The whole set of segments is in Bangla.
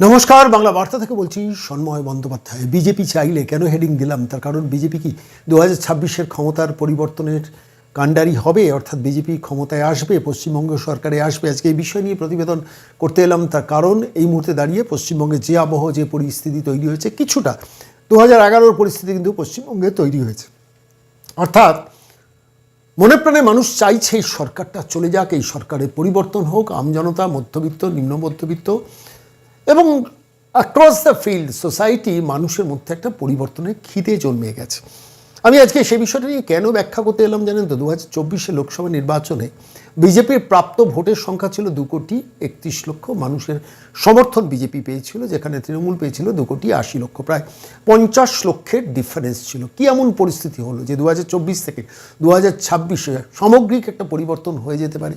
নমস্কার, বাংলা বার্তা থেকে বলছি, সন্ময় বন্দ্যোপাধ্যায়। বিজেপি চাইলে কেন হেডিং দিলাম? তার কারণ বিজেপি কি দু হাজার ছাব্বিশের ক্ষমতার পরিবর্তনের কাণ্ডারি হবে? অর্থাৎ বিজেপি ক্ষমতায় আসবে, পশ্চিমবঙ্গ সরকারে আসবে? আজকে এই বিষয় নিয়ে প্রতিবেদন করতে এলাম। তার কারণ এই মুহূর্তে দাঁড়িয়ে পশ্চিমবঙ্গে যে আবহ, যে পরিস্থিতি তৈরি হয়েছে, কিছুটা দু হাজার এগারোর পরিস্থিতি কিন্তু পশ্চিমবঙ্গে তৈরি হয়েছে। অর্থাৎ মনে প্রাণে মানুষ চাইছে এই সরকারটা চলে যাক, এই সরকারের পরিবর্তন হোক। আমজনতা মধ্যবিত্ত, নিম্ন মধ্যবিত্ত এবং অ্যাক্রস দ্য ফিল্ড সোসাইটি মানুষের মধ্যে একটা পরিবর্তনের খিদে জন্মে গেছে। আমি আজকে সেই বিষয়টা নিয়ে কেন ব্যাখ্যা করতে এলাম জানেন তো? দু হাজার চব্বিশে লোকসভা নির্বাচনে বিজেপির প্রাপ্ত ভোটের সংখ্যা ছিল দু কোটি একত্রিশ লক্ষ। মানুষের সমর্থন বিজেপি পেয়েছিল, যেখানে তৃণমূল পেয়েছিল দু কোটি আশি লক্ষ। প্রায় পঞ্চাশ লক্ষের ডিফারেন্স ছিল। কি এমন পরিস্থিতি হলো যে দু হাজার চব্বিশ থেকে দু হাজার ছাব্বিশে সামগ্রিক একটা পরিবর্তন হয়ে যেতে পারে?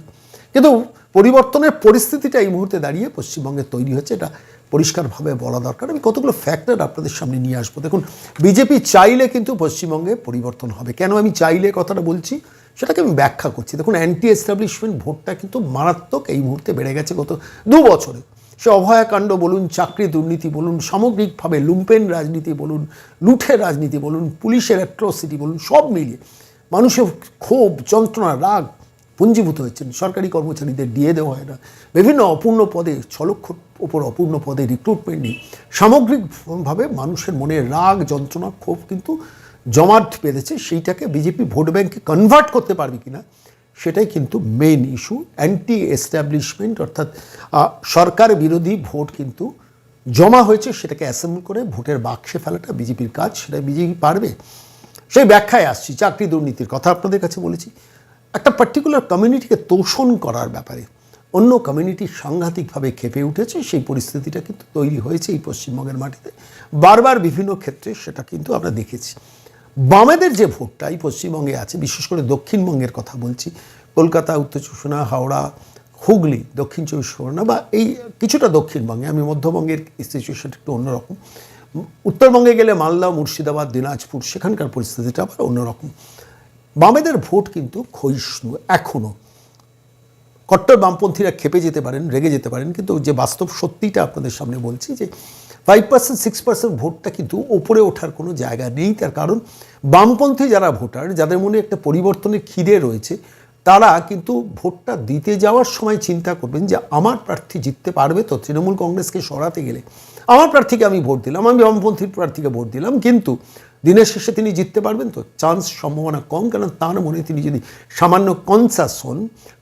কিন্তু পরিবর্তনের পরিস্থিতিটা এই মুহূর্তে দাঁড়িয়ে পশ্চিমবঙ্গে তৈরি হচ্ছে, এটা পরিষ্কারভাবে বলা দরকার। আমি কতগুলো ফ্যাক্টর আপনাদের সামনে নিয়ে আসব। দেখুন, বিজেপি চাইলে কিন্তু পশ্চিমবঙ্গে পরিবর্তন হবে। কেন আমি চাইলে কথাটা বলছি? সেটাকে আমি ব্যাখ্যা করছি। দেখুন অ্যান্টি এস্টাবলিশমেন্ট ভোটটা কিন্তু মারাত্মক এই মুহূর্তে বেড়ে গেছে গত দু বছরে। সে অভয়াকাণ্ড বলুন, চাকরি দুর্নীতি বলুন, সামগ্রিকভাবে লুম্পেন রাজনীতি বলুন লুঠের রাজনীতি বলুন, পুলিশের অ্যাট্রসিটি বলুন, সব মিলিয়ে মানুষের ক্ষোভ, যন্ত্রণা, রাগ পুঞ্জীভূত হচ্ছেন। সরকারি কর্মচারীদের দিয়ে দেওয়া হয় না। বিভিন্ন অপূর্ণ পদে, ছ লক্ষর ওপর অপূর্ণ পদে রিক্রুটমেন্ট সামগ্রিকভাবে মানুষের মনে রাগ, যন্ত্রণা, ক্ষোভ কিন্তু জমাট বেঁধেছে। সেইটাকে বিজেপি ভোট ব্যাংকে কনভার্ট করতে পারবে কিনা, সেটাই কিন্তু মেইন ইস্যু অ্যান্টি এস্টাবলিশমেন্ট অর্থাৎ সরকার বিরোধী ভোট কিন্তু জমা হয়েছে, সেটাকে অ্যাসেম্বল করে ভোটের বাক্সে ফেলাটা বিজেপির কাজ সেটা বিজেপি পারবে। সেই ব্যাখ্যায় আসছি, চাকরি দুর্নীতির কথা আপনাদের কাছে বলেছি। একটা পার্টিকুলার কমিউনিটিকে তোষণ করার ব্যাপারে। অন্য কমিউনিটি সাংঘাতিকভাবে খেপে উঠেছে, সেই পরিস্থিতিটা কিন্তু তৈরি হয়েছে এই পশ্চিমবঙ্গের মাটিতে। বারবার বিভিন্ন ক্ষেত্রে সেটা কিন্তু আমরা দেখেছি। বামেদের যে ভোটটা এই পশ্চিমবঙ্গে আছে, বিশেষ করে দক্ষিণবঙ্গের কথা বলছি, কলকাতা, উত্তর চব্বিশ হাওড়া, হুগলি, দক্ষিণ চব্বিশ পরগনা বা এই কিছুটা দক্ষিণবঙ্গে, আমি মধ্যবঙ্গের সিচুয়েশনটা একটু অন্যরকম। উত্তরবঙ্গে গেলে মালদা, মুর্শিদাবাদ, দিনাজপুর, সেখানকার পরিস্থিতিটা আবার অন্যরকম। বামেদের ভোট কিন্তু ক্ষয়িষ্ণু এখনও কট্টর বামপন্থীরা খেপে যেতে পারেন, রেগে যেতে পারেন, কিন্তু যে বাস্তব সত্যিটা আপনাদের সামনে বলছি যে ফাইভ পার্সেন্ট সিক্স পার্সেন্ট ভোটটা কিন্তু ওপরে ওঠার কোনো জায়গা নেই। তার কারণ বামপন্থী যারা ভোটার, যাদের মনে একটা পরিবর্তনের খিদে রয়েছে, তারা কিন্তু ভোটটা দিতে যাওয়ার সময় চিন্তা করবেন যে আমার প্রার্থী জিততে পারবে তো তৃণমূল কংগ্রেসকে সরাতে গেলে। আমার প্রার্থীকে আমি ভোট দিলাম, আমি বামপন্থীর প্রার্থীকে ভোট দিলাম, কিন্তু দিনের শেষে তিনি জিততে পারবেন তো? চান্স সম্ভাবনা কম কারণ তার মনে তিনি যদি সামান্য কনসাস হন,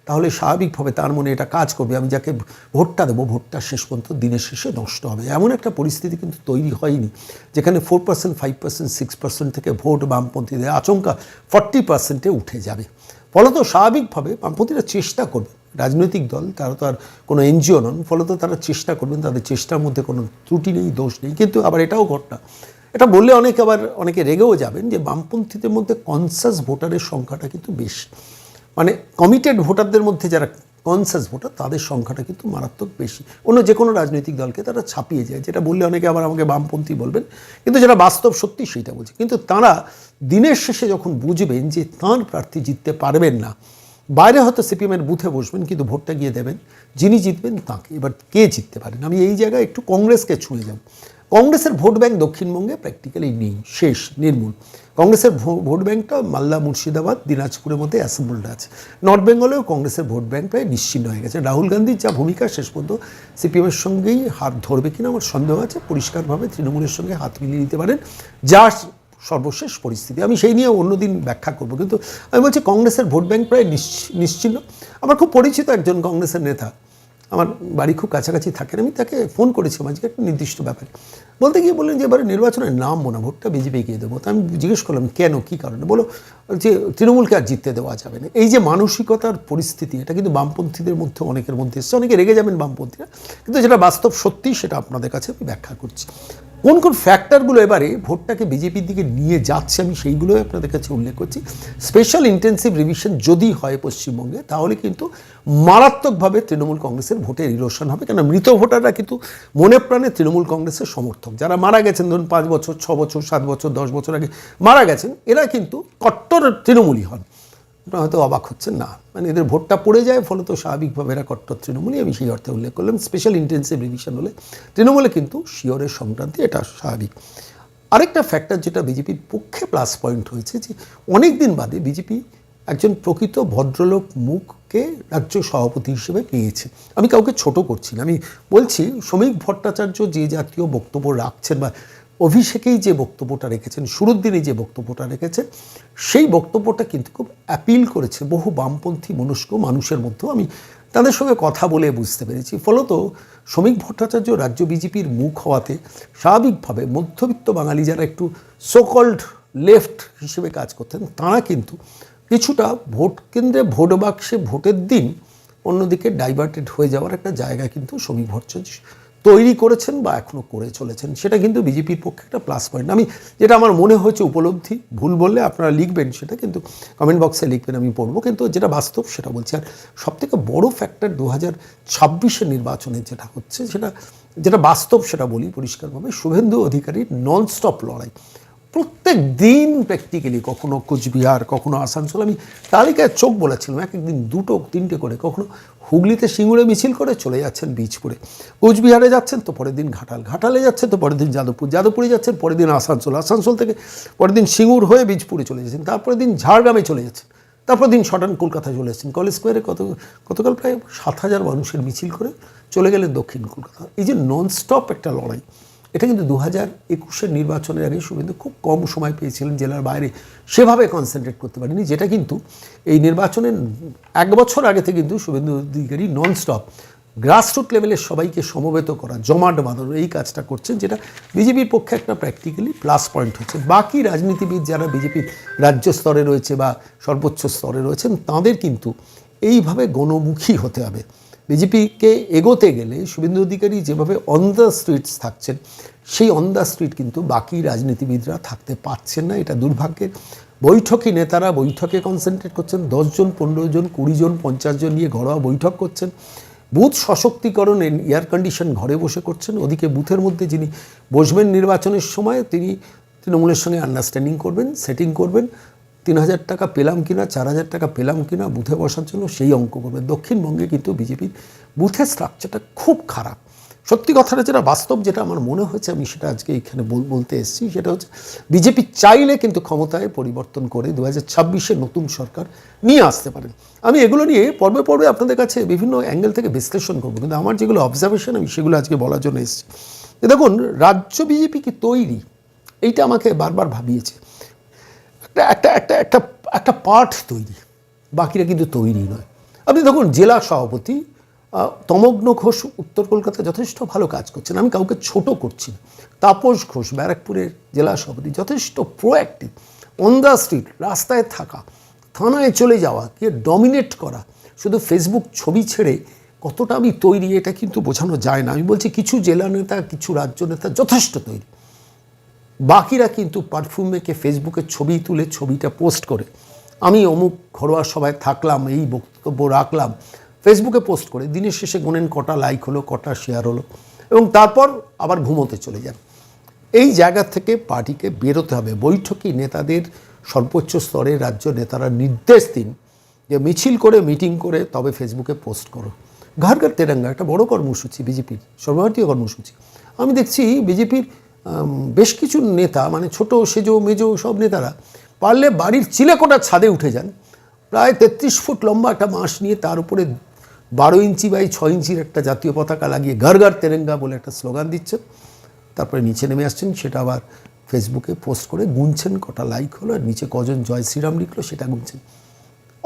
তাহলে স্বাভাবিকভাবে তার মনে এটা কাজ করবে। আমি যাকে ভোটটা দেবো, ভোটটা শেষ পর্যন্ত দিনের শেষে নষ্ট হবে। এমন একটা পরিস্থিতি কিন্তু তৈরি হয়নি, যেখানে four percent five percent six percent থেকে ভোট বামপন্থীদের আচমকা ফর্টি পার্সেন্টে উঠে যাবে। ফলত স্বাভাবিকভাবে বামপন্থীরা চেষ্টা করবে। রাজনৈতিক দল, তারা তো আর কোনো এনজিও নন, ফলত তারা চেষ্টা করবেন, তাদের চেষ্টার মধ্যে কোনো ত্রুটি নেই, দোষ নেই, কিন্তু আবার এটাও ঘটনা। এটা বললে অনেকে আবার, অনেকে রেগেও যাবেন যে বামপন্থীদের মধ্যে কনসাস ভোটারের সংখ্যাটা কিন্তু বেশি। মানে কমিটেড ভোটারদের মধ্যে যারা কনসাস ভোটার, তাদের সংখ্যাটা কিন্তু মারাত্মক বেশি। অন্য যে কোনো রাজনৈতিক দলকে তারা ছাপিয়ে যায়। যেটা বললে অনেকে আবার আমাকে বামপন্থী বলবেন। কিন্তু যেটা বাস্তব সত্যি সেইটা বলছে। কিন্তু তারা দিনের শেষে যখন বুঝবেন যে তাঁর প্রার্থী জিততে পারবেন না, বাইরে হয়তো সিপিএমের বুথে বসবেন, কিন্তু ভোটটা গিয়ে দেবেন। যিনি জিতবেন তাঁকে। এবার কে জিততে পারেন আমি এই জায়গায় একটু কংগ্রেসকে ছুঁয়ে যাব। কংগ্রেসের ভোট ব্যাংক দক্ষিণবঙ্গে প্র্যাকটিক্যালি নেই, শেষ, নির্মূল। কংগ্রেসের ভোট ব্যাংকটা মালদা, মুর্শিদাবাদ, দিনাজপুরের মধ্যে অ্যাসেম্বলড আছে। নর্থ বেঙ্গলেও কংগ্রেসের ভোট ব্যাংক প্রায় নিশ্চিন্ন হয়ে গেছে। রাহুল গান্ধীর যা ভূমিকা শেষ পর্যন্ত সিপিএমের সঙ্গেই হাত ধরবে কিনা আমার সন্দেহ আছে। পরিষ্কারভাবে তৃণমূলের সঙ্গে হাত মিলিয়ে নিতে পারেন। যা সর্বশেষ পরিস্থিতি। আমি সেই নিয়ে অন্যদিন ব্যাখ্যা করব। কিন্তু আমি বলছি কংগ্রেসের ভোট ব্যাংক প্রায় নিশ্চিন্ন আমার খুব পরিচিত একজন কংগ্রেসের নেতা। আমার বাড়ি খুব কাছাকাছি থাকেন আমি তাকে ফোন করেছি আজকে একটা নির্দিষ্ট ব্যাপারে। বলতে গিয়ে বললেন যে এবারে নির্বাচনের নাম মনে ভোটটা বিজেপি গিয়ে দেবো। তো আমি জিজ্ঞেস করলাম, কেন, কী কারণে? বলো, যে তৃণমূলকে আর জিততে দেওয়া যাবে না। এই যে মানসিকতার পরিস্থিতি, এটা কিন্তু বামপন্থীদের মধ্যে, অনেকের মধ্যে এসছে। অনেকে রেগে যাবেন বামপন্থীরা। কিন্তু যেটা বাস্তব সত্যি, সেটা আপনাদের কাছে আমি ব্যাখ্যা করছি। কোন কোন ফ্যাক্টরগুলো এবারে ভোটটাকে বিজেপির দিকে নিয়ে যাচ্ছে, আমি সেইগুলোই আপনাদের কাছে উল্লেখ করছি। স্পেশাল ইন্টেন্সিভ রিভিশন যদি হয় পশ্চিমবঙ্গে, তাহলে কিন্তু মারাত্মকভাবে তৃণমূল কংগ্রেসের ভোটের ইরোশন হবে। কেন মৃত ভোটাররা কিন্তু মনে প্রাণে তৃণমূল কংগ্রেসের সমর্থক যারা মারা গেছেন, ধরুন পাঁচ বছর, ছ বছর, সাত বছর, দশ বছর আগে মারা গেছেন, এরা কিন্তু কট্টর তৃণমূলই হন। আপনারা হয়তো অবাক হচ্ছেন, না। মানে এদের ভোটটা পড়ে যায়, ফলত স্বাভাবিকভাবে এরা কট্টর তৃণমূলই। আমি সেই অর্থে উল্লেখ করলাম স্পেশাল ইন্টেন্সিভ রিভিশন হলে তৃণমূলে কিন্তু শিওরের সংক্রান্তি, এটা স্বাভাবিক। আরেকটা ফ্যাক্টর যেটা বিজেপির পক্ষে প্লাস পয়েন্ট হয়েছে, যে অনেক দিন বাদে বিজেপি একজন প্রকৃত ভদ্রলোক মুখকে রাজ্য সভাপতি হিসেবে পেয়েছে আমি কাউকে ছোট করছি না। আমি বলছি, শ্রমিক ভট্টাচার্য যে জাতীয় বক্তব্য রাখছেন বা অভিষেকেই যে বক্তব্যটা রেখেছেন শুরুর দিনে যে বক্তব্যটা রেখেছেন, সেই বক্তব্যটা কিন্তু খুব অ্যাপিল করেছে বহু বামপন্থী মনস্ক মানুষের মধ্যেও। আমি তাদের সঙ্গে কথা বলে বুঝতে পেরেছি। ফলত শ্রমিক ভট্টাচার্য রাজ্য বিজেপির মুখ হওয়াতে স্বাভাবিকভাবে মধ্যবিত্ত বাঙালি যারা একটু সোকল্ড লেফট হিসেবে কাজ করতেন, তারা কিন্তু কিছুটা ভোট কেন্দ্রে ভোট বাক্সে ভোটের দিন অন্যদিকে ডাইভার্টেড হয়ে যাওয়ার একটা জায়গা কিন্তু শ্রমিক ভট্টাচার্য তৈরি করেছেন বা এখনও করে চলেছেন। সেটা কিন্তু বিজেপির পক্ষে একটা প্লাস পয়েন্ট আমি যেটা আমার মনে হয়েছে উপলব্ধি, ভুল বললে আপনারা লিখবেন সেটা কিন্তু কমেন্ট বক্সে লিখবেন, আমি পড়ব। কিন্তু যেটা বাস্তব সেটা বলছি। আর সবথেকে বড় ফ্যাক্টর দু হাজার ছাব্বিশের নির্বাচনে যেটা হচ্ছে, সেটা যেটা বাস্তব সেটা বলি পরিষ্কারভাবে, শুভেন্দু অধিকারীর নন স্টপ লড়াই। প্রত্যেক দিন প্র্যাকটিক্যালি কখনো কোচবিহার, কখনো আসানসোল, আমি তালিকায় চোখ বলেছিলাম, এক একদিন দুটো, তিনটে করে, কখনো হুগলিতে সিঙ্গুরে মিছিল করে চলে যাচ্ছেন বীজপুরে। কোচবিহারে যাচ্ছেন তো পরের দিন ঘাটাল, ঘাটালে যাচ্ছেন তো পরের দিন যাদবপুর, যাদবপুরে যাচ্ছেন পরের দিন আসানসোল আসানসোল থেকে পরের দিন সিঙ্গুর হয়ে বীজপুরে চলে যাচ্ছেন, তারপরের দিন ঝাড়গ্রামে চলে যাচ্ছেন তারপর দিন শটান কলকাতায় চলে এসেছেন কলেজ স্কোয়ারে কত, গতকাল প্রায় সাত হাজার মানুষের মিছিল করে চলে গেলেন দক্ষিণ কলকাতা। এই যে ননস্টপ একটা লড়াই এটা কিন্তু দু হাজার একুশের নির্বাচনের আগে শুভেন্দু খুব কম সময় পেয়েছিলেন জেলার বাইরে সেভাবে কনসেন্ট্রেট করতে পারেনি, যেটা কিন্তু এই নির্বাচনের এক বছর আগে থেকে কিন্তু শুভেন্দু অধিকারী ননস্টপ গ্রাসরুট লেভেলের সবাইকে সমবেত করা, জমাট বাঁধানো, এই কাজটা করছেন, যেটা বিজেপির পক্ষে একটা প্র্যাকটিক্যালি প্লাস পয়েন্ট হচ্ছে। বাকি রাজনীতিবিদ যারা বিজেপির রাজ্য স্তরে রয়েছে বা সর্বোচ্চ স্তরে রয়েছেন, তাদের কিন্তু এইভাবে গণমুখী হতে হবে। বিজেপিকে এগোতে গেলে শুভেন্দু অধিকারী যেভাবে অন দ্য স্ট্রিটস থাকছেন, সেই অন দ্য স্ট্রিট কিন্তু বাকি রাজনীতিবিদরা থাকতে পারছেন না। এটা দুর্ভাগ্যের। বৈঠকে নেতারা বৈঠকে কনসেন্ট্রেট করছেন, দশজন পনেরো জন কুড়ি জন পঞ্চাশ জন নিয়ে ঘরোয়া বৈঠক করছেন। বুথ সশক্তিকরণ এয়ার কন্ডিশন ঘরে বসে করছেন। ওদিকে বুথের মধ্যে যিনি বসবেন নির্বাচনের সময়, তিনি তৃণমূলের সঙ্গে আন্ডারস্ট্যান্ডিং করবেন সেটিং করবেন। তিন হাজার টাকা পেলাম কিনা চার হাজার টাকা পেলাম কিনা, বুথে বসার জন্য সেই অঙ্ক করবে। দক্ষিণবঙ্গে কিন্তু বিজেপির বুথের স্ট্রাকচারটা খুব খারাপ। সত্যি কথাটা যেটা বাস্তব, যেটা আমার মনে হয়েছে, আমি সেটা আজকে এখানে বল- বলতে এসেছি, সেটা হচ্ছে বিজেপি চাইলে কিন্তু ক্ষমতায় পরিবর্তন করে দু হাজার নতুন সরকার নিয়ে আসতে পারেন। আমি এগুলো নিয়ে পর্বে পর্বে আপনাদের কাছে বিভিন্ন অ্যাঙ্গেল থেকে বিশ্লেষণ করব, কিন্তু আমার যেগুলো অবজারভেশন আমি সেগুলো আজকে বলার জন্য এসেছি। দেখুন, রাজ্য বিজেপি কি তৈরি? এইটা আমাকে বারবার ভাবিয়েছে। একটা একটা একটা একটা পার্ট তৈরি। বাকিরা কিন্তু তৈরি নয়। আপনি দেখুন, জেলা সভাপতি তমগ্ন ঘোষ উত্তর কলকাতায় যথেষ্ট ভালো কাজ করছেন। আমি কাউকে ছোট করছি না। তাপস ঘোষ, ব্যারাকপুরের জেলা সভাপতি, যথেষ্ট প্রোঅ্যাক্টিভ অন দ্য স্ট্রিট রাস্তায় থাকা, থানায় চলে যাওয়া কে ডমিনেট করা। শুধু ফেসবুক ছবি ছেড়ে কতটা আমি তৈরি, এটা কিন্তু বোঝানো যায় না। আমি বলছি, কিছু জেলা নেতা, কিছু রাজ্য নেতা যথেষ্ট তৈরি। বাকিরা কিন্তু পারফিউম মেখে ফেসবুকে ছবি তুলে ছবিটা পোস্ট করে। আমি অমুক ঘরোয়া সভায় থাকলাম, এই বক্তব্য রাখলাম, ফেসবুকে পোস্ট করে। দিনের শেষে গোনেন কটা লাইক হলো, কটা শেয়ার হলো এবং তারপর আবার ঘুমোতে চলে যান। এই জায়গা থেকে পার্টিকে বেরোতে হবে। বৈঠকি নেতাদের সর্বোচ্চ স্তরে রাজ্য নেতারা নির্দেশ দিন যে মিছিল করে, মিটিং করে তবে ফেসবুকে পোস্ট করো। ঘর ঘর তেরঙ্গা, একটা বড় কর্মসূচি, বিজেপির সর্বভারতীয় কর্মসূচি। আমি দেখছি বিজেপির বেশ কিছু নেতা মানে ছোট সেজো মেজো সব নেতারা পারলে বাড়ির চিলেকোটার ছাদে উঠে যান। প্রায় তেত্রিশ ফুট লম্বা একটা বাঁশ নিয়ে তার উপরে বারো ইঞ্চি বাই ছয় ইঞ্চির একটা জাতীয় পতাকা লাগিয়ে ঘর ঘর তেরেঙ্গা বলে একটা স্লোগান দিচ্ছেন তারপরে নিচে নেমে আসছেন, সেটা আবার ফেসবুকে পোস্ট করে গুনছেন, কটা লাইক হলো, আর নিচে কজন জয় শ্রীরাম লিখলো সেটা গুনছেন।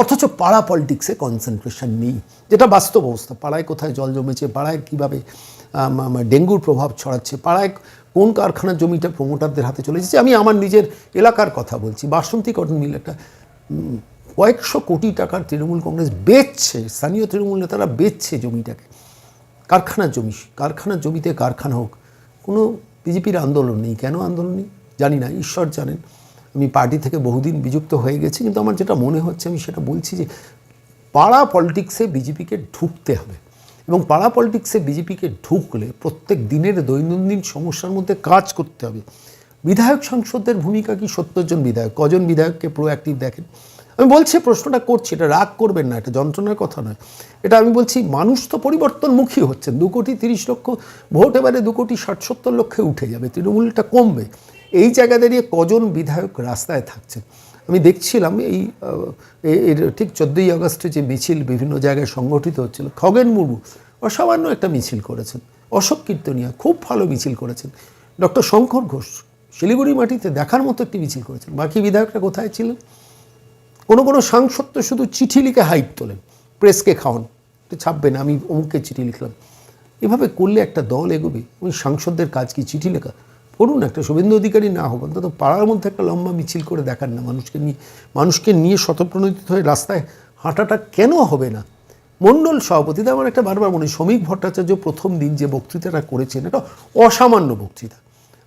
অথচ পাড়া পলিটিক্সে কনসেন্ট্রেশন নেই। যেটা বাস্তব অবস্থা। পাড়ায় কোথায় জল জমেছে? পাড়ায় কীভাবে ডেঙ্গুর প্রভাব ছড়াচ্ছে? পাড়ায় কোন কারখানার জমিটা প্রমোটারদের হাতে চলে যাচ্ছে আমি আমার নিজের এলাকার কথা বলছি। বাসন্তী কটন মিল একটা কয়েকশো কোটি টাকার তৃণমূল কংগ্রেস বেচছে, স্থানীয় তৃণমূল নেতারা বেচছে জমিটাকে। কারখানার জমি, কারখানার জমিতে কারখানা হোক। কোনো বিজেপির আন্দোলন নেই। কেন আন্দোলন নেই? জানি না। ঈশ্বর জানেন। আমি পার্টি থেকে বহুদিন বিযুক্ত হয়ে গেছি, কিন্তু আমার যেটা মনে হচ্ছে আমি সেটা বলছি যে পাড়া পলিটিক্সে বিজেপিকে ঢুকতে হবে। এবং পাড়া পলিটিক্সে বিজেপিকে ঢুকলে প্রত্যেক দিনের দৈনন্দিন সমস্যার মধ্যে কাজ করতে হবে। বিধায়ক সাংসদদের ভূমিকা কি সত্তর জন বিধায়ক? কজন বিধায়ককে প্রোঅ্যাক্টিভ দেখেন? আমি বলছি, প্রশ্নটা করছি, এটা রাগ করবেন না, এটা যন্ত্রণার কথা নয়। এটা আমি বলছি, মানুষ তো পরিবর্তনমুখী হচ্ছেন, দু কোটি তিরিশ লক্ষ ভোট এবারে দু কোটি ষাট সত্তর লক্ষে উঠে যাবে, তৃণমূলটা কমবে। এই জায়গা দাঁড়িয়ে কজন বিধায়ক রাস্তায় থাকছেন? আমি দেখছিলাম এই এর ঠিক চোদ্দোই আগস্টে যে মিছিল বিভিন্ন জায়গায় সংগঠিত হচ্ছিল, খগেন মুর্মু অসামান্য একটা মিছিল করেছেন, অশোক কীর্তনিয়া খুব ভালো মিছিল করেছেন, ডক্টর শঙ্কর ঘোষ শিলিগুড়ি মাটিতে দেখার মতো একটি মিছিল করেছেন, বাকি বিধায়করা কোথায় ছিলেন? কোনো কোনো সাংসদ তো শুধু চিঠি লিখে হাইট তোলেন, প্রেসকে খাওয়ান, তো ছাপবেন, আমি অমুককে চিঠি লিখলাম। এভাবে করলে একটা দল এগোবে? ওই সাংসদদের কাজ কি চিঠি লেখা? করুন একটা শুভেন্দু অধিকারী না হোক, অন্তত পাড়ার মধ্যে একটা লম্বা মিছিল করে দেখান না। মানুষকে নিয়ে মানুষকে নিয়ে শতপ্রণোদিত হয়ে রাস্তায় হাঁটাটা কেন হবে না? মণ্ডল সভাপতি আমার একটা বারবার মনে শ্রমিক ভট্টাচার্য প্রথম দিন যে বক্তৃতাটা করেছেন এটা অসামান্য বক্তৃতা।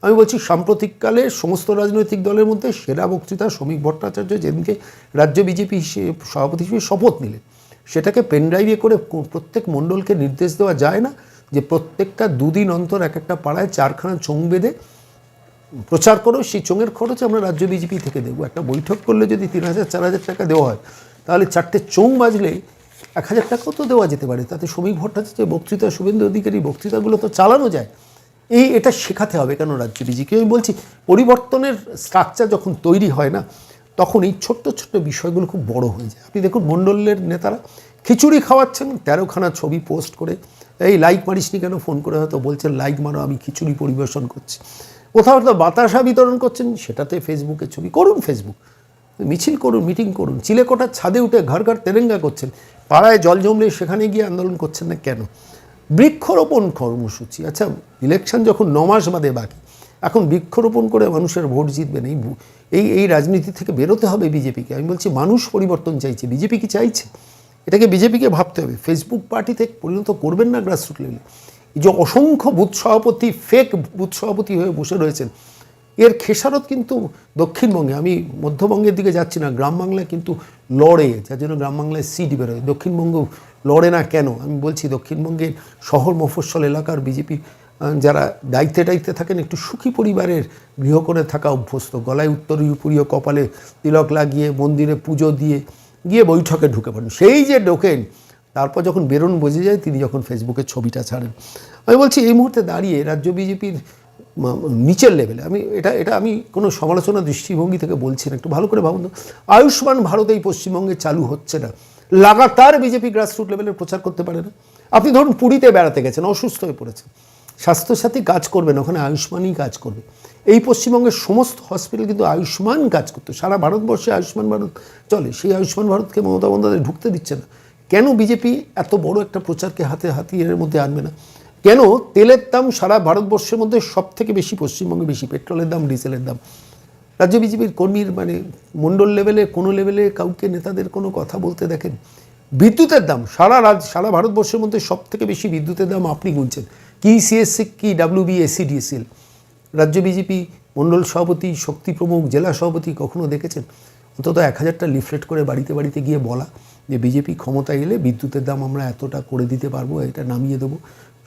আমি বলছি, সাম্প্রতিককালে সমস্ত রাজনৈতিক দলের মধ্যে সেরা বক্তৃতা শ্রমিক ভট্টাচার্য যেদিনকে রাজ্য বিজেপি সভাপতি হিসেবে শপথ নিলেন। সেটাকে পেনড্রাইভে করে প্রত্যেক মণ্ডলকে নির্দেশ দেওয়া যায় না যে প্রত্যেকটা দুদিন অন্তর এক একটা পাড়ায় চারখানা চোং বেঁধে প্রচার করো, সেই চোঙের খরচ আমরা রাজ্য বিজেপি থেকে দেবো। একটা বৈঠক করলে যদি তিন হাজার, চার হাজার টাকা দেওয়া হয়, তাহলে চারটে চোং বাজলে এক হাজার টাকাও তো দেওয়া যেতে পারে। তাতে শ্রমিক ভট্টাচার্যের বক্তৃতা, শুভেন্দু অধিকারী বক্তৃতাগুলো তো চালানো যায়। এই, এটা শেখাতে হবে কেন রাজ্য বিজেপি আমি বলছি, পরিবর্তনের স্ট্রাকচার যখন তৈরি হয় না, তখন এই ছোট্ট ছোট্ট বিষয়গুলো খুব বড় হয়ে যায়। আপনি দেখুন, মণ্ডলের নেতারা খিচুড়ি খাওয়াচ্ছেন, তেরোখানা ছবি পোস্ট করে, এই লাইক মারিসনি কেন? ফোন করে হয়তো বলছেন লাইক মারো, আমি খিচুড়ি পরিবেশন করছি। কোথাও হয়তো বাতাসা বিতরণ করছেন, সেটাতে ফেসবুকে ছবি করুন ফেসবুক মিছিল করুন মিটিং করুন, চিলেকোঠার ছাদে উঠে ঘর ঘর তেরেঙ্গা করছেন। পাড়ায় জল জমলে সেখানে গিয়ে আন্দোলন করছেন না কেন? বৃক্ষরোপণ কর্মসূচি। আচ্ছা ইলেকশন যখন ন মাস বাদে বাকি, এখন বৃক্ষরোপণ করে মানুষের ভোট জিতবেন এই এই এই রাজনীতি থেকে বেরোতে হবে বিজেপিকে। আমি বলছি, মানুষ পরিবর্তন চাইছে, বিজেপি কি চাইছে? এটাকে বিজেপিকে ভাবতে হবে। ফেসবুক পার্টিতে পরিণত করবেন না গ্রাসরুট লেভেলে যে অসংখ্য বুথ সভাপতি ফেক বুথ সভাপতি হয়ে বসে রয়েছেন। এর খেসারত কিন্তু দক্ষিণবঙ্গে, আমি মধ্যবঙ্গের দিকে যাচ্ছি না, গ্রাম বাংলায় কিন্তু লড়ে, যার জন্য গ্রাম বাংলায় সিট বেরোয়। দক্ষিণবঙ্গ লড়ে না কেন? আমি বলছি, দক্ষিণবঙ্গের শহর মফস্বল এলাকার বিজেপি যারা দায়িত্বে দায়িত্বে থাকেন, একটু সুখী পরিবারের গৃহকোণে থাকা অভ্যস্ত। গলায় উত্তরীয় পুরীয় কপালে তিলক লাগিয়ে, মন্দিরে পুজো দিয়ে, গিয়ে বৈঠকে ঢুকে পড়েন। সেই যে ঢোকেন তারপর যখন বেরোন বোঝে যায়, তিনি যখন ফেসবুকে ছবিটা ছাড়েন। আমি বলছি, এই মুহূর্তে দাঁড়িয়ে রাজ্য বিজেপির নিচের লেভেলে আমি এটা এটা আমি কোনো সমালোচনা দৃষ্টিভঙ্গি থেকে বলছি না, একটু ভালো করে ভাবুন আয়ুষ্মান ভারত এই পশ্চিমবঙ্গে চালু হচ্ছে না। লাগাতার বিজেপি গ্রাসরুট লেভেলে প্রচার করতে পারে না। আপনি ধরুন, পুরীতে বেড়াতে গেছেন, অসুস্থ হয়ে পড়েছেন। স্বাস্থ্যসাথী কাজ করবেন, ওখানে আয়ুষ্মানই কাজ করবে। এই পশ্চিমবঙ্গের সমস্ত হসপিটাল কিন্তু আয়ুষ্মান কাজ করতো। সারা ভারতবর্ষে আয়ুষ্মান ভারত চলে। সেই আয়ুষ্মান ভারতকে মমতা বন্দ্যোপাধ্যায় ঢুকতে দিচ্ছে না। কেন বিজেপি এত বড় একটা প্রচারকে হাতে হাতিয়ে এর মধ্যে আনবে না? কেন তেলের দাম সারা ভারতবর্ষের মধ্যে সব থেকে বেশি, পশ্চিমবঙ্গে বেশি, পেট্রোলের দাম, ডিজেলের দাম? রাজ্য বিজেপির কর্মীর মানে মণ্ডল লেভেলে, কোনো লেভেলে কাউকে নেতাদের কোনো কথা বলতে দেখেন? বিদ্যুতের দাম সারা রাজ, সারা ভারতবর্ষের মধ্যে সব থেকে বেশি বিদ্যুতের দাম আপনি গুনছেন। কি সিএসসি কি ডাব্লিউবি এসিডিএসএল রাজ্য বিজেপি, মণ্ডল সভাপতি, শক্তি প্রমুখ, জেলা সভাপতি কখনো দেখেছেন? অন্তত এক হাজারটা লিফলেট করে বাড়িতে বাড়িতে গিয়ে বলা। যে বিজেপি ক্ষমতায় এলে বিদ্যুতের দাম আমরা এতটা করে দিতে পারব, এটা নামিয়ে দেবো।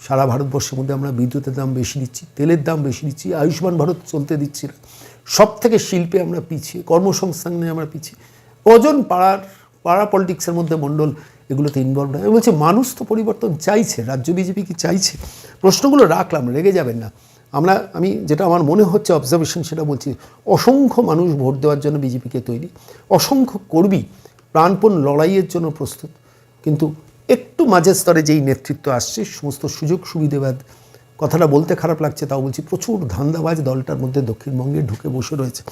সারা ভারতবর্ষের মধ্যে আমরা বিদ্যুতের দাম বেশি দিচ্ছি, তেলের দাম বেশি দিচ্ছি, আয়ুষ্মান ভারত চলতে দিচ্ছি না। সব থেকে শিল্পে আমরা পিছিয়ে, কর্মসংস্থানে আমরা পিছিয়ে। কজন পাড়ার পাড়া পলিটিক্সের মধ্যে মণ্ডল এগুলোতে ইনভলভ আমি বলছি, মানুষ তো পরিবর্তন চাইছে, রাজ্য বিজেপি কি চাইছে? প্রশ্নগুলো রাখলাম, রেগে যাবেন না। আমরা, আমি যেটা আমার মনে হচ্ছে অবজারভেশন সেটা বলছি, অসংখ্য মানুষ ভোট দেওয়ার জন্য বিজেপিকে তৈরি, অসংখ্য কর্মী প্রাণপণ লড়াইয়ের জন্য প্রস্তুত। কিন্তু একটু মাঝের স্তরে যেই নেতৃত্ব আসছে, সমস্ত সুযোগ সুবিধাবাদ কথাটা বলতে খারাপ লাগছে, তাও বলছি প্রচুর ধান্দাবাজ দলটার মধ্যে দক্ষিণবঙ্গে ঢুকে বসে রয়েছে।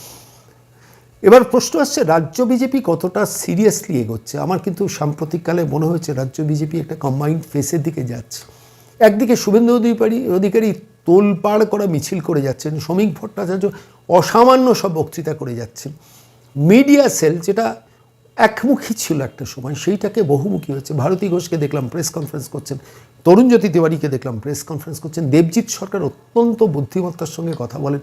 এবার প্রশ্ন আসছে, রাজ্য বিজেপি কতটা সিরিয়াসলি এগোচ্ছে? আমার কিন্তু সাম্প্রতিককালে মনে হয়েছে রাজ্য বিজেপি একটা কম্বাইন্ড ফেসের দিকে যাচ্ছে। একদিকে শুভেন্দু অধিকারী অধিকারী তোলপাড় করা মিছিল করে যাচ্ছেন, শ্রমিক ভট্টাচার্য অসামান্য সব বক্তৃতা করে যাচ্ছেন। মিডিয়া সেল, যেটা একমুখী ছিল একটা সময়, সেইটাকে বহুমুখী হচ্ছে ভারতী ঘোষকে দেখলাম প্রেস কনফারেন্স করছেন। তরুণজ্যোতি তিওয়ারিকে দেখলাম প্রেস কনফারেন্স করছেন। দেবজিৎ সরকার অত্যন্ত বুদ্ধিমত্তার সঙ্গে কথা বলেন।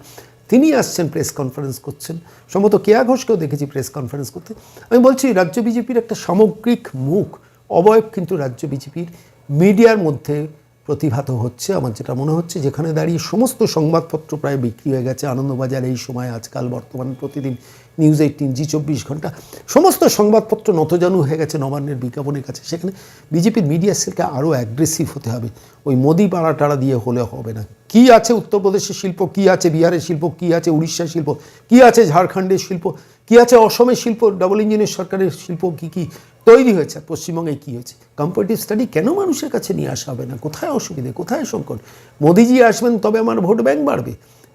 তিনি আসছেন প্রেস কনফারেন্স করছেন। সম্ভবত কেয়া ঘোষকেও দেখেছি প্রেস কনফারেন্স করতে। আমি বলছি, রাজ্য বিজেপির একটা সামগ্রিক মুখ, অবয়ব কিন্তু রাজ্য বিজেপির মিডিয়ার মধ্যে প্রতিভাত হচ্ছে। আমার যেটা মনে হচ্ছে, যেখানে দাঁড়িয়ে সমস্ত সংবাদপত্র প্রায় বিক্রি হয়ে গেছে, আনন্দবাজার এই সময়, আজকাল বর্তমান প্রতিদিন নিউজ এইটিন, জি চব্বিশ ঘণ্টা, সমস্ত সংবাদপত্র নতজানু হয়ে গেছে নবান্নের বিজ্ঞাপনের কাছে। সেখানে বিজেপির মিডিয়া সেলকে আরও অ্যাগ্রেসিভ হতে হবে। ওই মোদি পাড়া টাড়া দিয়ে হলে হবে না। কি আছে উত্তরপ্রদেশের শিল্প? কি আছে বিহারের শিল্প? কি আছে উড়িষ্যার শিল্প? কি আছে ঝাড়খণ্ডের শিল্প? কি আছে অসমের শিল্প? ডাবল ইঞ্জিনের সরকারের শিল্প? কি কি তৈরি হয়েছে। পশ্চিমবঙ্গে কী হয়েছে? কম্পারেটিভ স্টাডি কেন মানুষের কাছে নিয়ে আসা হবে না? কোথায় অসুবিধে? কোথায় সংকট? মোদিজি আসবেন, তবে আমার ভোট ব্যাংক বাড়বে।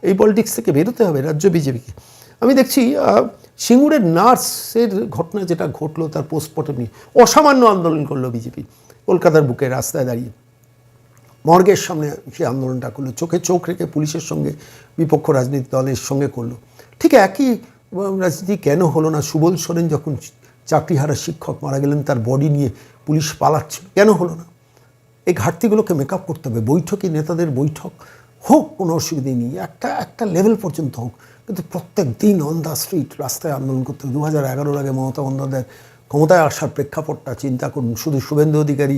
এই পলিটিক্স থেকে বেরোতে হবে রাজ্য বিজেপিকে। আমি দেখছি সিঙ্গুরের নার্সের ঘটনা যেটা ঘটলো তার পোস্টমর্টম নিয়ে। অসামান্য আন্দোলন করল বিজেপি। কলকাতার বুকে রাস্তায় দাঁড়িয়ে। মর্গের সামনে সে আন্দোলনটা করল। চোখে চোখ রেখে পুলিশের সঙ্গে, বিপক্ষ রাজনীতি দলের সঙ্গে করল। ঠিক একই রাজনীতি কেন হলো না? সুবল সোরেন যখন চাকরিহারা শিক্ষক মারা গেলেন, তার বডি নিয়ে পুলিশ পালাচ্ছিল কেন হলো না? এই ঘাটতিগুলোকে মেকআপ করতে হবে। বৈঠকই নেতাদের বৈঠক হোক, কোনো অসুবিধে নেই। একটা একটা লেভেল পর্যন্ত হোক। কিন্তু প্রত্যেক দিন অন দ্য স্ট্রিট রাস্তায় আন্দোলন করতে হবে। দু হাজার এগারোর আগে মমতা বন্দ্যোপাধ্যায়ের ক্ষমতায় আসার প্রেক্ষাপটটা চিন্তা করুন। শুধু শুভেন্দু অধিকারী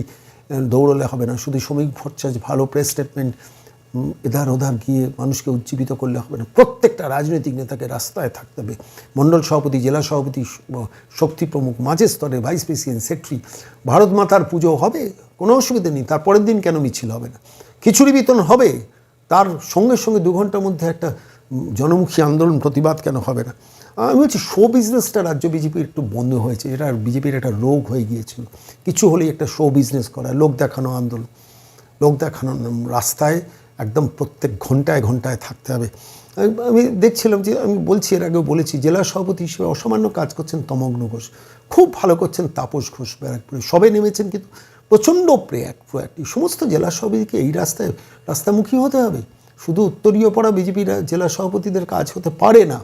দৌড়লে হবে না। শুধু শ্রমিক ভট্টাচার্য ভালো প্রেস স্টেটমেন্ট এধার ওধার গিয়ে মানুষকে উজ্জীবিত করলে হবে না। প্রত্যেকটা রাজনৈতিক নেতাকে রাস্তায় থাকতে হবে। মণ্ডল সভাপতি, জেলা সভাপতি শক্তি প্রমুখ মাঝের স্তরে ভাইস প্রেসিডেন্ট, সেক্রেটারি, ভারত মাতার পুজো হবে? কোনো অসুবিধা নেই। তার পরের দিন কেন মিছিল হবে না? খিচুড়ি বিতরণ হবে? তার সঙ্গে সঙ্গে দু ঘণ্টার মধ্যে একটা জনমুখী আন্দোলন, প্রতিবাদ কেন হবে না? আমি বলছি শো বিজনেসটা রাজ্য বিজেপির একটু বন্ধ হয়েছে। এটা বিজেপির একটা রোগ হয়ে গিয়েছিল। কিছু হলেই একটা শো বিজনেস করা, লোক দেখানো আন্দোলন। লোক দেখানো রাস্তায় একদম প্রত্যেক ঘন্টায় ঘন্টায় থাকতে হবে। আমি- দেখছিলাম যে, আমি বলছি, এর আগেও বলেছি, জেলা সভাপতি হিসেবে অসামান্য কাজ করছেন তমগ্ন ঘোষ। খুব ভালো করছেন তাপস ঘোষ ব্যারাকপুরে। সবে নেমেছেন কিন্তু প্রচণ্ড প্রয়াক প্রয়াক্টিভ সমস্ত জেলা সভাপতিকে এই রাস্তায়, রাস্তামুখী হতে হবে। শুধু উত্তরীয় পড়া বিজেপির জেলা সভাপতিদের কাজ হতে পারে না।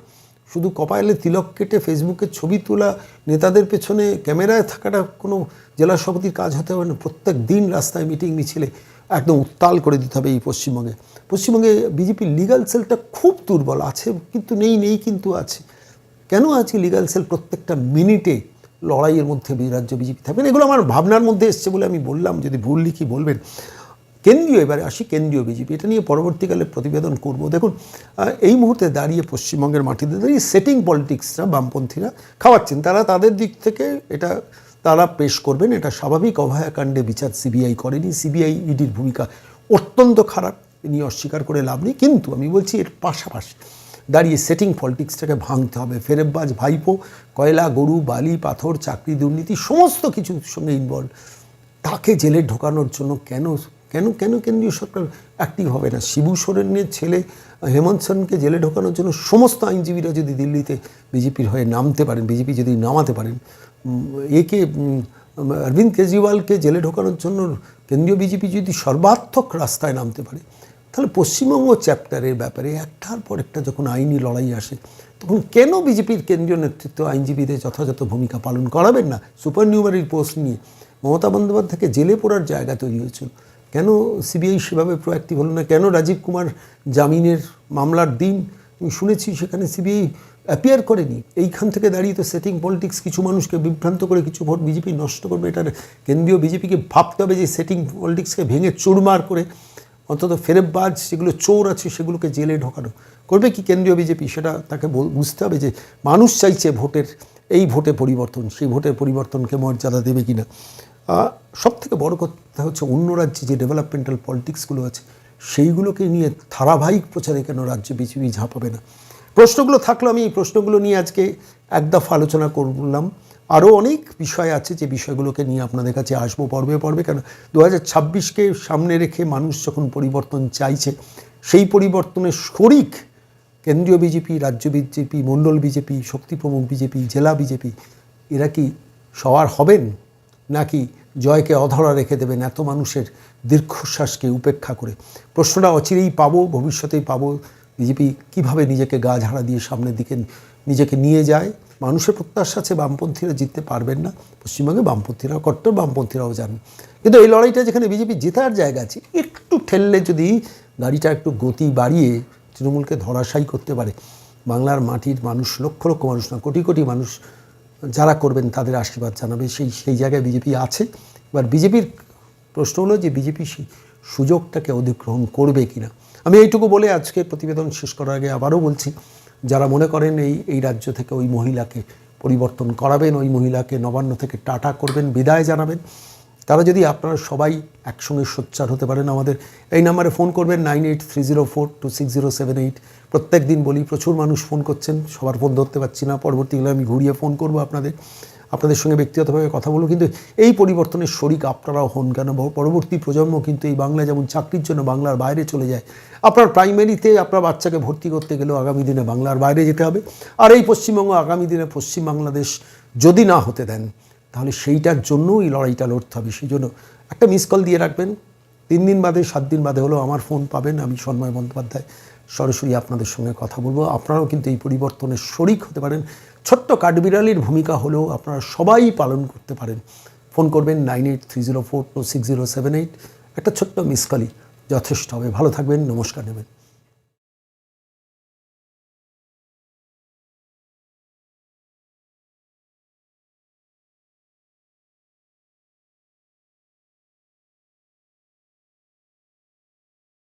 শুধু কপালে তিলক কেটে ফেসবুকে ছবি তোলা, নেতাদের পেছনে ক্যামেরায় থাকাটা কোনো জেলা সভাপতির কাজ হতে পারে না। প্রত্যেক দিন রাস্তায় মিটিং মিছিলে একদম উত্তাল করে দিতে হবে এই পশ্চিমবঙ্গে। পশ্চিমবঙ্গে বিজেপির লিগাল সেলটা খুব দুর্বল আছে, কিন্তু নেই নেই কিন্তু আছে। কেন আছে লিগাল সেল প্রত্যেকটা মিনিটে লড়াইয়ের মধ্যে রাজ্য বিজেপি থাকবেন? এগুলো আমার ভাবনার মধ্যে এসছে বলে আমি বললাম, যদি ভুল লিখি বলবেন। কেন্দ্রীয়, এবারে আসি কেন্দ্রীয় বিজেপি এটা নিয়ে পরবর্তীকালে প্রতিবেদন করব। দেখুন এই মুহূর্তে দাঁড়িয়ে পশ্চিমবঙ্গের মাটিতে দাঁড়িয়ে সেটিং পলিটিক্সরা বামপন্থীরা খাওয়াচ্ছেন। তারা তাদের দিক থেকে এটা তারা পেশ করবেন, এটা স্বাভাবিক। অভয়াকাণ্ডে বিচার সিবিআই করেনি। সিবিআই ইডির ভূমিকা অত্যন্ত খারাপ নিয়ে অস্বীকার করে লাভ নেই। কিন্তু আমি বলছি, এর পাশাপাশি দাঁড়িয়ে সেটিং পলিটিক্সটাকে ভাঙতে হবে। ফেরেববাজ, ভাইপো, কয়লা, গরু, বালি, পাথর, চাকরি, দুর্নীতি, সমস্ত কিছুর সঙ্গে ইনভলভ তাকে জেলে ঢোকানোর জন্য কেন কেন কেন কেন্দ্রীয় সরকার অ্যাক্টিভ হবে না? শিবু সোরেনের ছেলে হেমন্ত সোরেনকে জেলে ঢোকানোর জন্য সমস্ত আইনজীবীরা যদি দিল্লিতে বিজেপির হয়ে নামতে পারেন, বিজেপি যদি নামাতে পারেন একে অরবিন্দ কেজরিওয়ালকে জেলে ঢোকানোর জন্য কেন্দ্রীয় বিজেপি যদি সর্বাত্মক রাস্তায় নামতে পারে, তাহলে পশ্চিমবঙ্গ চ্যাপ্টারের ব্যাপারে একটার পর একটা যখন আইনি লড়াই আসে, তখন কেন বিজেপির কেন্দ্রীয় নেতৃত্ব আইনজীবীদের যথাযথ ভূমিকা পালন করাবেন না? সুপার নিউমারির পোস্ট নিয়ে মমতা বন্দ্যোপাধ্যায়কে জেলে পড়ার জায়গা তৈরি হয়েছিল। কেন সিবিআই সেভাবে প্রোঅ্যাক্টিভ হলো না? কেন রাজীব কুমার জামিনের মামলার দিন? শুনেছি সেখানে সিবিআই অ্যাপিয়ার করেনি। এইখান থেকে দাঁড়িয়ে তো সেটিং পলিটিক্স কিছু মানুষকে বিভ্রান্ত করে কিছু ভোট বিজেপি নষ্ট করবে এটার কেন্দ্রীয় বিজেপিকে ভাবতে হবে যে সেটিং পলিটিক্সকে ভেঙে চুরমার করে অন্তত ফেরেববাজ যেগুলো চোর আছে সেগুলোকে জেলে ঢোকানো। করবে কি কেন্দ্রীয় বিজেপি? সেটা তাকে বুঝতে হবে যে মানুষ চাইছে ভোটের, এই ভোটে পরিবর্তন, সেই ভোটের পরিবর্তনকে মর্যাদা দেবে কিনা। সব থেকে বড় কথা হচ্ছে অন্য রাজ্যে যে ডেভেলপমেন্টাল পলিটিক্সগুলো আছে, সেইগুলোকে নিয়ে ধারাবাহিক প্রচারে কেন রাজ্য বিজেপি ঝাঁপাবে না? প্রশ্নগুলো থাকল, আমি এই প্রশ্নগুলো নিয়ে আজকে এক দফা আলোচনা করলাম। আরও অনেক বিষয় আছে যে বিষয়গুলোকে নিয়ে আপনাদের কাছে আসব পর্বে পর্বে, কেন দু ছাব্বিশকে সামনে রেখে মানুষ যখন পরিবর্তন চাইছে, সেই পরিবর্তনের শরিক কেন্দ্রীয় বিজেপি, রাজ্য বিজেপি, মণ্ডল বিজেপি শক্তি প্রমুখ বিজেপি, জেলা বিজেপি, এরা কি সবার হবেন? নাকি জয়কে অধরা রেখে দেবেন এত মানুষের দীর্ঘশ্বাসকে উপেক্ষা করে? প্রশ্নটা অচিরেই পাবো, ভবিষ্যতেই পাবো। বিজেপি কীভাবে নিজেকে গা ঝাড়া দিয়ে সামনের দিকে নিজেকে নিয়ে যায়? মানুষের প্রত্যাশা আছে বামপন্থীরা জিততে পারবেন না। পশ্চিমবঙ্গে বামপন্থীরা কট্টর বামপন্থীরাও জানেন কিন্তু এই লড়াইটা যেখানে বিজেপি জেতার জায়গা আছে, একটু ঠেললে যদি গাড়িটা একটু গতি বাড়িয়ে তৃণমূলকে ধরাশায়ী করতে পারে, বাংলার মাটির মানুষ, লক্ষ লক্ষ মানুষ না, কোটি কোটি মানুষ যারা করবেন তাদের আশীর্বাদ জানাবে। সেই সেই জায়গায় বিজেপি আছে। এবার বিজেপির প্রশ্ন হলো যে বিজেপি সেই সুযোগটাকে অধিগ্রহণ করবে কিনা? আমি এইটুকু বলে আজকে প্রতিবেদন শেষ করার আগে আবারও বলছি, যারা মনে করেন এই এই রাজ্য থেকে ওই মহিলাকে পরিবর্তন করাবেন, ওই মহিলাকে নবান্ন থেকে টাটা করবেন, বিদায় জানাবেন, তারা যদি আপনারা সবাই একসঙ্গে সোচ্চার হতে পারেন আমাদের, এই নাম্বারে ফোন করবেন nine eight three zero four two six zero seven eight. প্রত্যেক দিন বলি, প্রচুর মানুষ ফোন করছেন, সবার ফোন ধরতে পারছি না, পরবর্তীকালে আমি ঘুরিয়ে ফোন করব আপনাদের। আপনাদের সঙ্গে ব্যক্তিগতভাবে কথা বলব। কিন্তু এই পরিবর্তনের শরিক আপনারাও হন কেন? পরবর্তী প্রজন্ম কিন্তু এই বাংলা যেমন চাকরির জন্য বাংলার বাইরে চলে যায়, আপনার প্রাইমারিতে আপনার বাচ্চাকে ভর্তি করতে গেলেও আগামী দিনে বাংলার বাইরে যেতে হবে। আর এই পশ্চিমবঙ্গ আগামী দিনে পশ্চিম বাংলাদেশ যদি না হতে দেন, তাহলে সেইটার জন্যও এই লড়াইটা লড়তে হবে। সেই জন্য একটা মিস কল দিয়ে রাখবেন। তিন দিন বাদে, সাত দিন বাদে হলেও আমার ফোন পাবেন। আমি সন্ময় বন্দ্যোপাধ্যায়। সরাসরি আপনাদের সঙ্গে কথা বলব। আপনারাও কিন্তু এই পরিবর্তনের শরিক হতে পারেন। ছোট্ট কাঠবিড়ালির ভূমিকা হলেও আপনারা সবাই পালন করতে পারেন। ফোন করবেন nine eight three zero four two six zero seven eight. একটা ছোট্ট মিস কলই। যথেষ্ট হবে। ভালো থাকবেন। নমস্কার নেবেন।